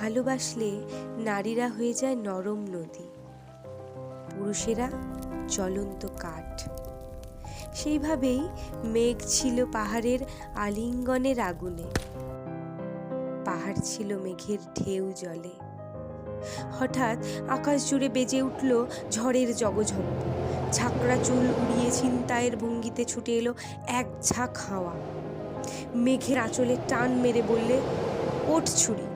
ভালোবাসলে নারীরা হয়ে যায় নরম নদী। পুরুষেরা জ্বলন্ত কাঠ। সেইভাবেই মেঘ ছিল পাহাড়ের আলিঙ্গনের আগুনে। পাহাড় ছিল মেঘের ঢেউ জলে। হঠাৎ আকাশ জুড়ে বেজে উঠল ঝড়ের জগঝম্প ঝাঁকড়া চুল উড়িয়ে ছিনতাইয়ের ভঙ্গিতে ছুটে এলো এক ঝাঁক হাওয়া। মেঘের আঁচলে টান মেরে বললে, ওঠ ছুরি।